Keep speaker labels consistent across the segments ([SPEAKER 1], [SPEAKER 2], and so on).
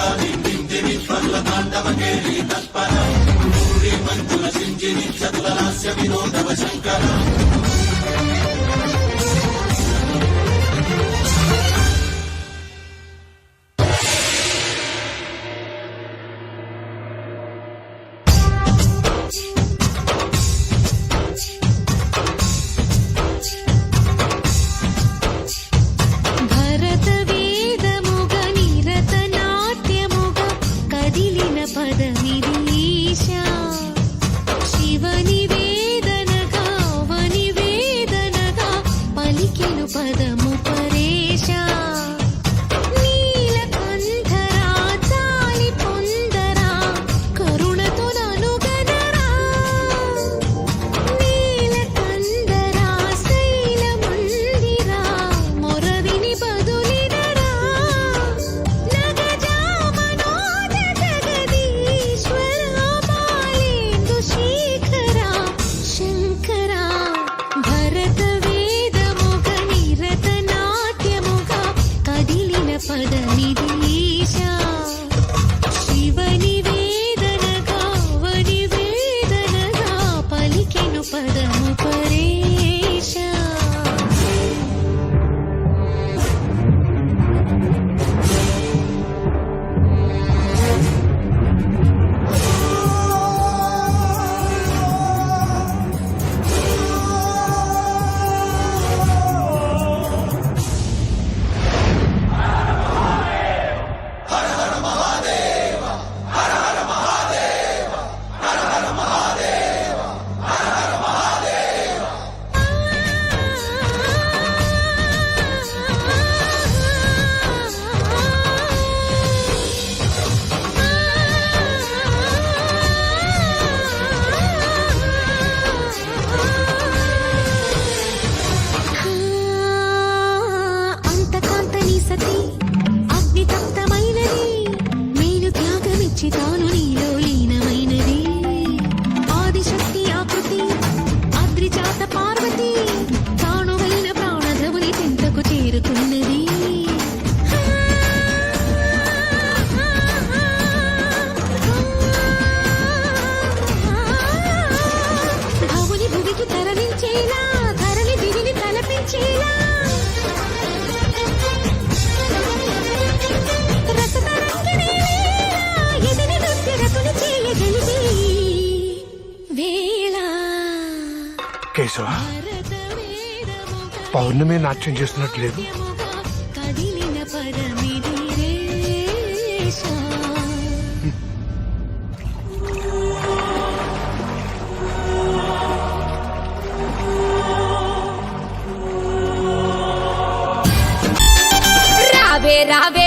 [SPEAKER 1] భరత
[SPEAKER 2] నాట్యం చేస్తున్నట్టు లేదు
[SPEAKER 3] రావే రావే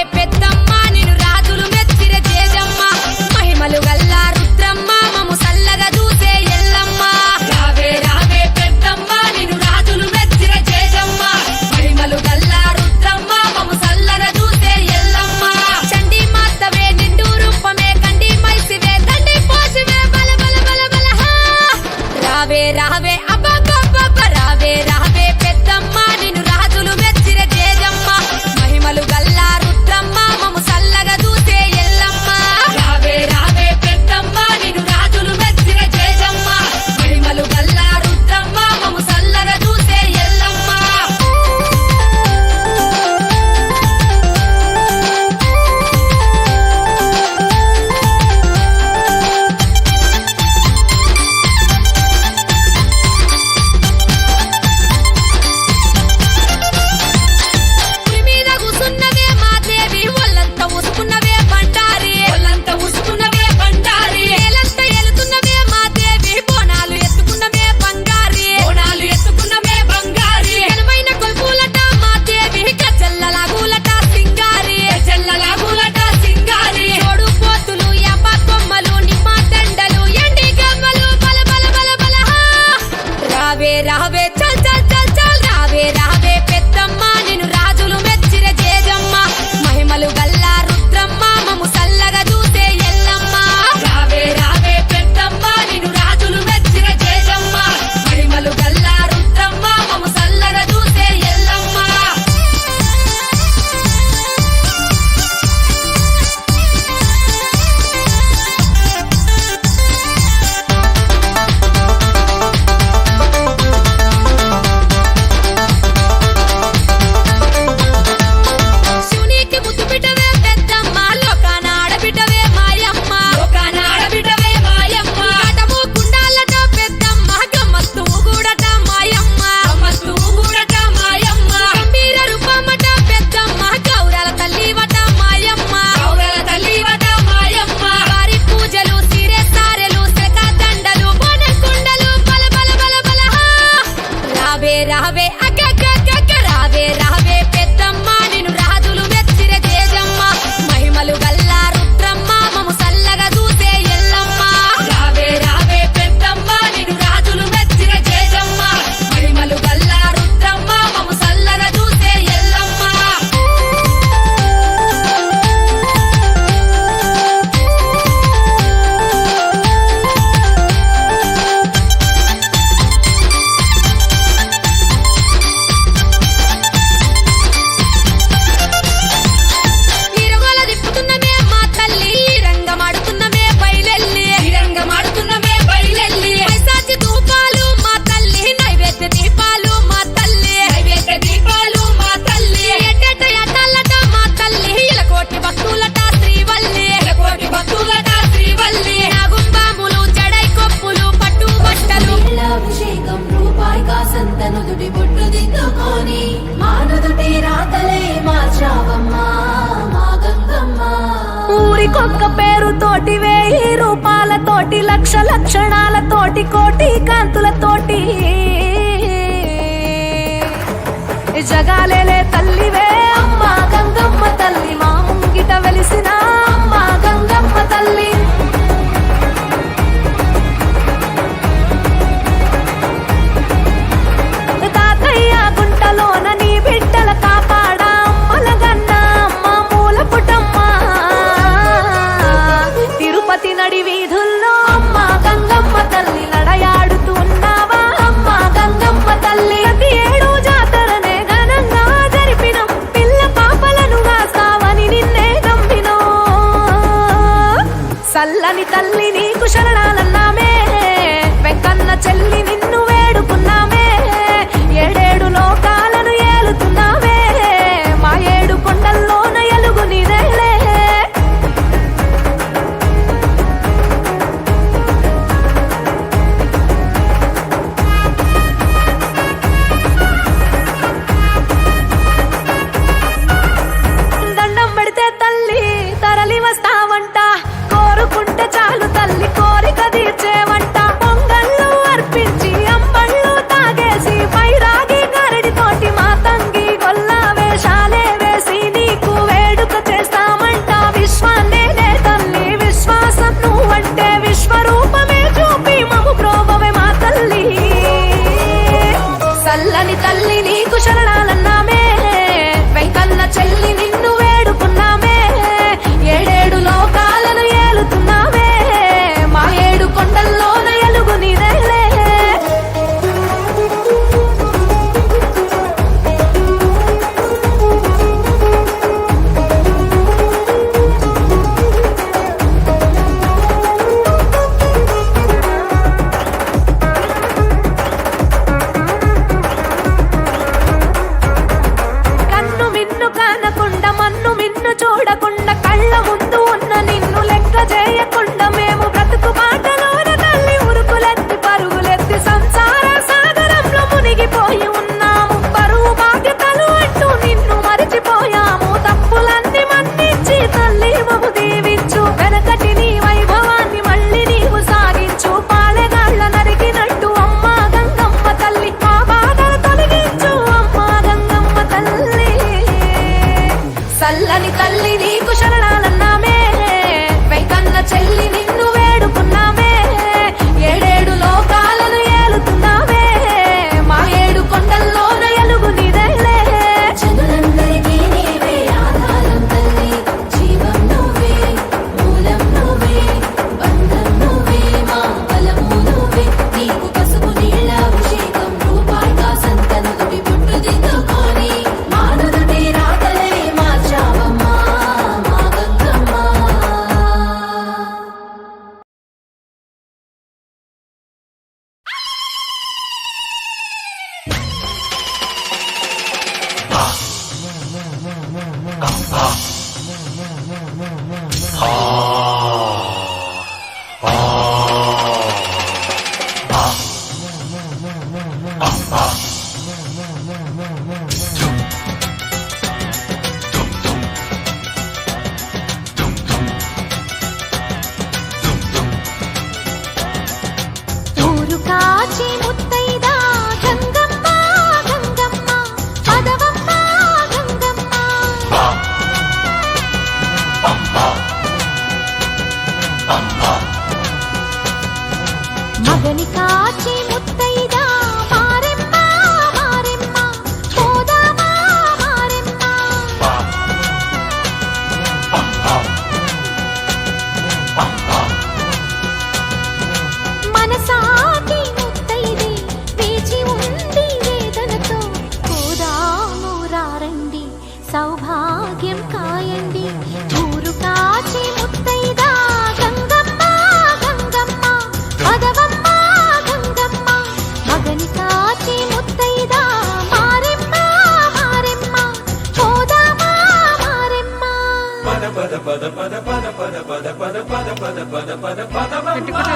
[SPEAKER 3] పద పద పద
[SPEAKER 4] పద పద పద పద పద పద పద పద పద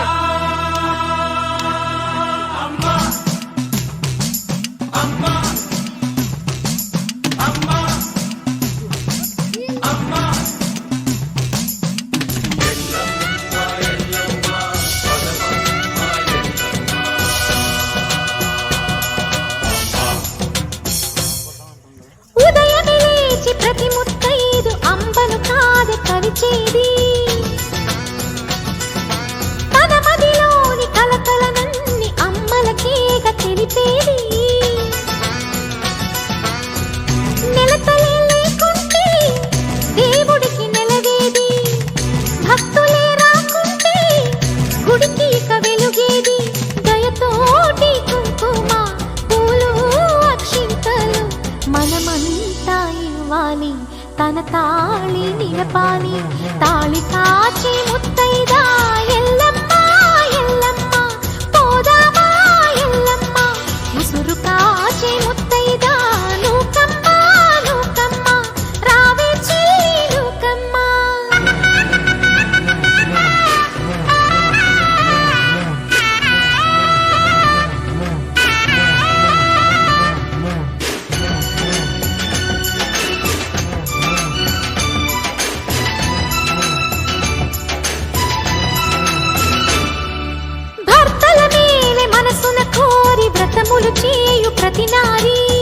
[SPEAKER 4] అమ్మా అమ్మా చేయు ప్రతి నారీ.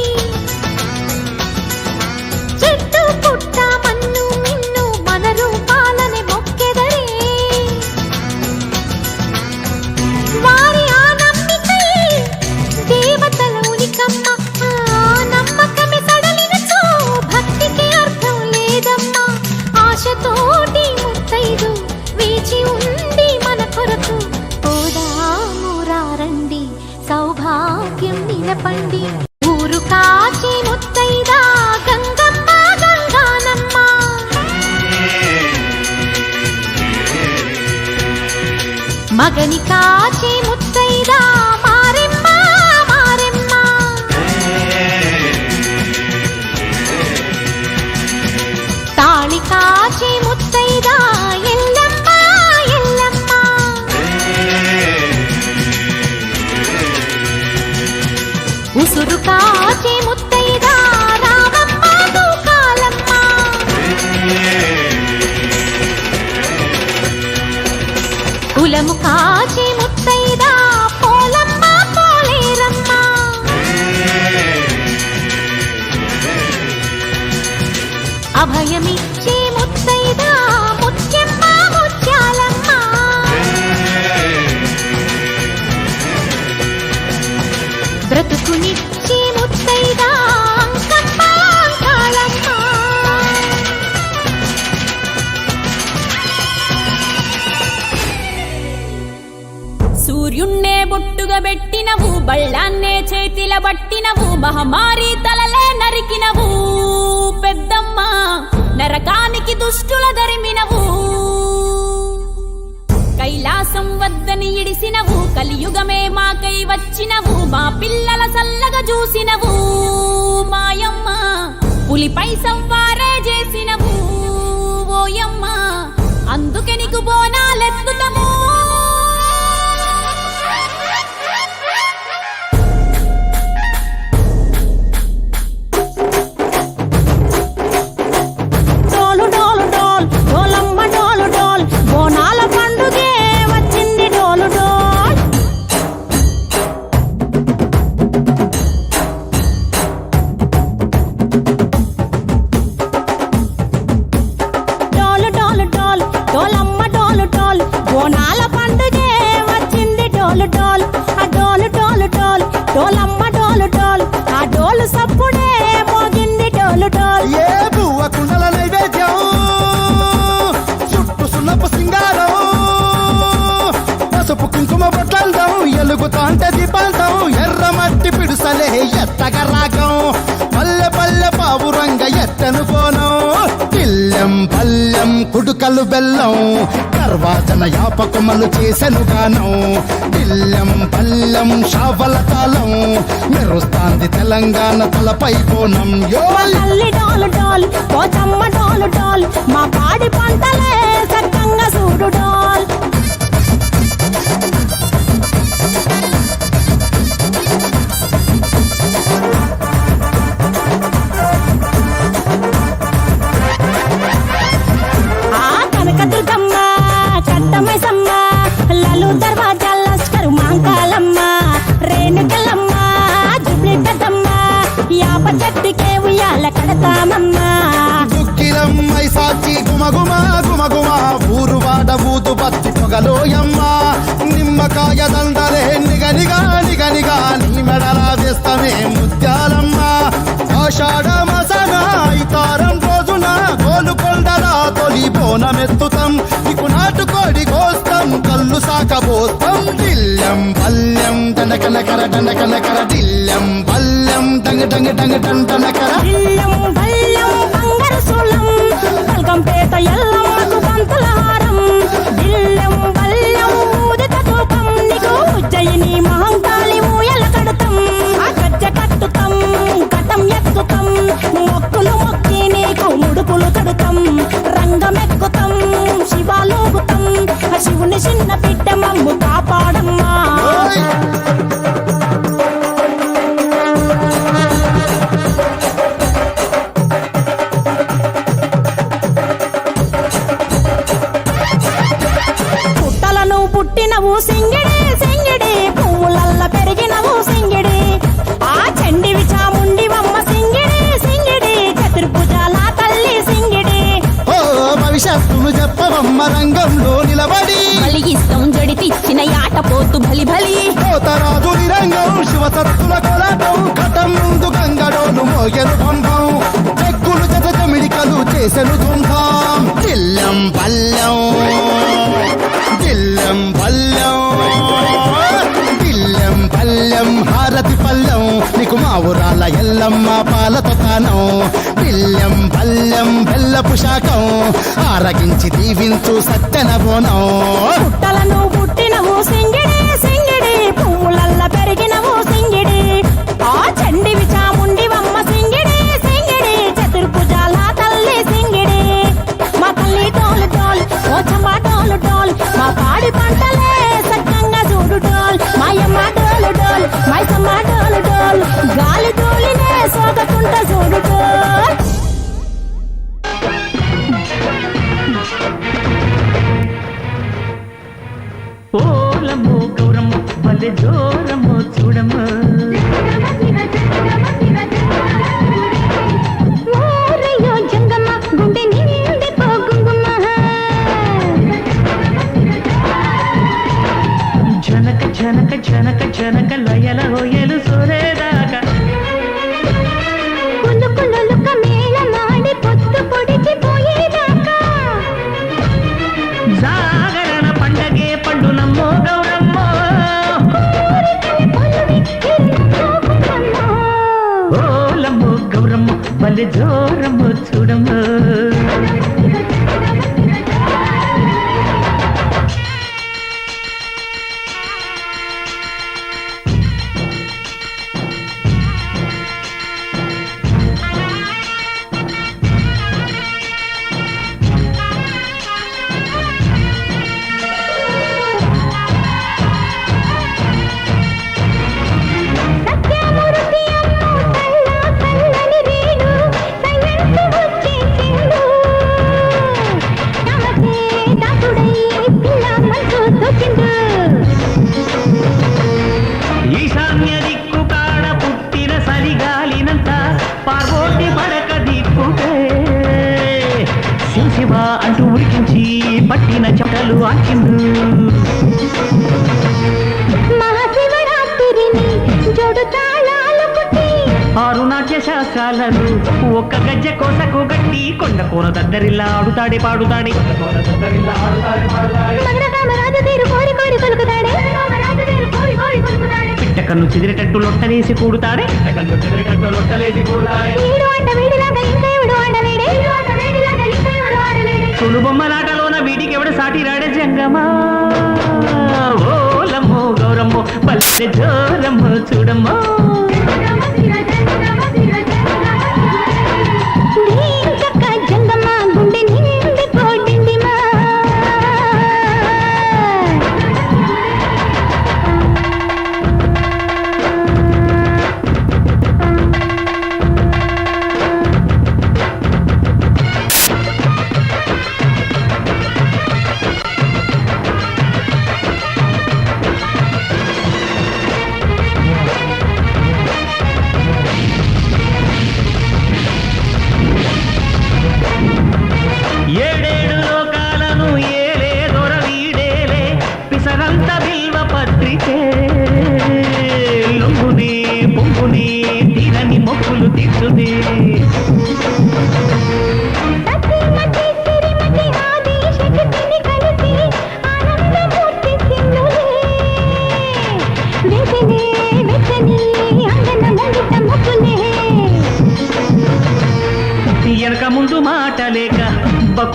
[SPEAKER 4] மகனி காட்சி முத்தைதா மாறெம்மா மாறெம்மா. தாளி காட்சி முத்தைதா எல்லம்மா எல்லம்மா. உசுரு
[SPEAKER 5] காட்சி బొట్టుగా పెట్టినవు బళ్ళాన్నే చేతిల పట్టినవు మహమారి తలలే నరికినవు. పెద్దమ్మ నరకానికి దుష్టుల దరిమినవు. కైలాసం వద్దని ఇడిసినవు కలియుగమే మాకై వచ్చినవు మా పిల్లల చల్లగా చూసినవు. మాయమ్మ పులిపై సంవారే చేసినవు. ఓయమ్మ
[SPEAKER 6] అందుకెనికు బోనాలెత్తు పాలు చేసెను గాను పిల్లం పల్లం షావల తాళం. మెరుస్తాంది తెలంగాణ తలపై కోణం. యో
[SPEAKER 7] తల్లి డాలు డాల్ పోచమ్మ డాలు డాల్. మా పాడి పంటలే సక్కంగా డాల్. దర్వాజాల వస్తారు మాంకాలమ్మ రేణుకలమ్మ జుబ్లీ పెద్దమ్మ యాప చెట్టుకే ఉయ్యాల కడతామమ్మా.
[SPEAKER 6] గుక్కిలమ్మై సాచి గుమగుమ గుమగుమ ఊరు వాడ ఊతు పచ్చి పొగలోయమ్మ. నిమ్మకాయ దందలే నిగనిగా నిగనిగా నీ మెడల వేస్తమే ముత్యాలమ్మ. ఆషాఢ మసన ఇతారం రోజున గోలుకొండల తొలి బోనమెత్తుతం దిల్లం పల్లెం దండకనకర దండకనకర దిల్లం పల్లెం డంగ డంగ డంగ డండనకర
[SPEAKER 7] బిల్లం బల్లం బంగారు సోళం బల్గంపేట ఎల్లమ్మకు పంతుల హారం. బిల్లం బల్లం ఊదిత తూపం నీకు ఉజ్జయిని మహంకాళి ఊయల కడుతాం. ఆ గజ్జ కట్టుతాం కటం ఎత్తుతాం మొక్కులు మొక్కి నీకు శివుని చిన్న బిడ్డ
[SPEAKER 6] మమ్ముతా. ఆరగించి దీవించు సత్యన బోనం
[SPEAKER 8] పట్టిన చెమటలు ఆచిండు
[SPEAKER 7] మహాశివరాత్రిని జోడు తాళాలు కుట్టి
[SPEAKER 8] ఆరు నాట్య శాస్త్రాలను ఒక్క గజ్జ కోసకు గట్టి కొండ కోన దద్దరిల్లా ఆడుతాడే పాడుతాడే.
[SPEAKER 7] కోరి కోరి కోరి కోరి
[SPEAKER 8] పిట్టకన్ను చెదిరేటట్టు లొట్టలేసి కూడుతాడే.
[SPEAKER 7] ఇంకా ఎవడు ఎవడ
[SPEAKER 8] సాటి రాడ జంగమా? ఓలమ్మో గౌరమ్మో పల్లె జోరమ్మో చూడమ్మో.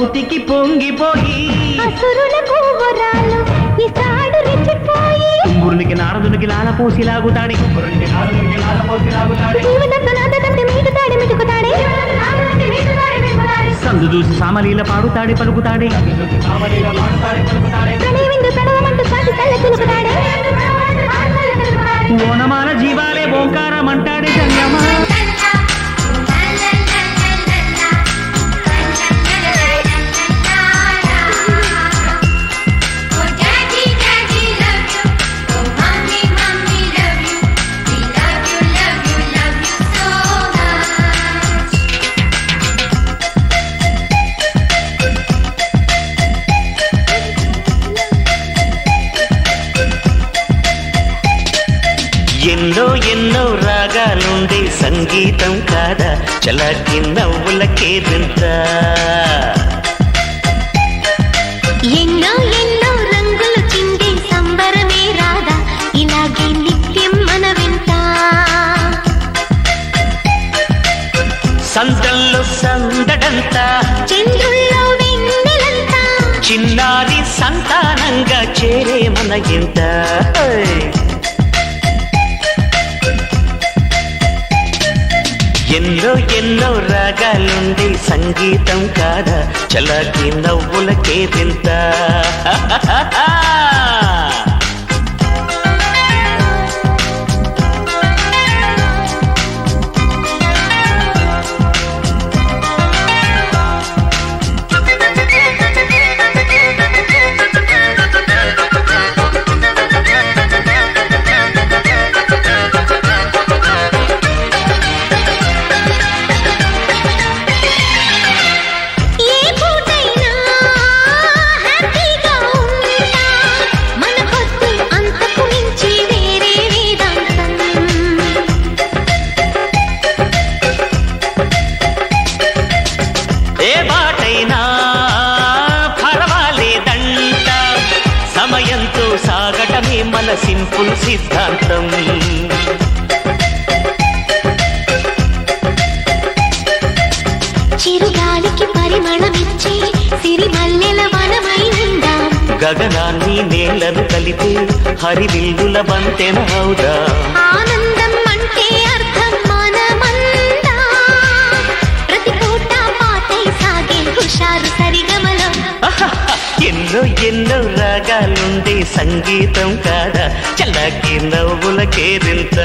[SPEAKER 8] బకుతికి పొంగిపోయి తుంగురునికి నారదునికి లాలపోసి లాగుతాడి. సందు చూసి సామలీల పాడుతాడి పలుకుతాడే. ఓనమాల జీవాలే ఓంకారం అంటాడే
[SPEAKER 9] సంగీతం కాదా? చలాకి నవ్వులకేదంత
[SPEAKER 10] ఎన్నో ఎన్నో రంగులు చిందే సంబరమే రాదా ఇలాగే నిత్యం మన వెంట
[SPEAKER 9] సందల్లో సందడంతా.
[SPEAKER 10] చంద్రుల్లో వెన్నెలంతా.
[SPEAKER 9] చిన్నారి సంతానంగా చేరే మన ఇంట ఎన్నో ఎన్నో రాగాలుండి సంగీతం కాదా? చలాకి నవ్వులకేదింత
[SPEAKER 10] ఏ
[SPEAKER 9] మన సింపుల్ సిద్ధాంతం.
[SPEAKER 10] చిరుగాలికి పరిమళమిచ్చి సిరిమల్లెల వనమై
[SPEAKER 9] గగనాన్ని నేలను కలిపి హరివిల్లుల బంతెన హౌదా
[SPEAKER 10] ఆనందం
[SPEAKER 9] ఎన్నో ఎన్నో రాగాలుండే సంగీతం కాదా? చల్లకి నవ్వులకేదింత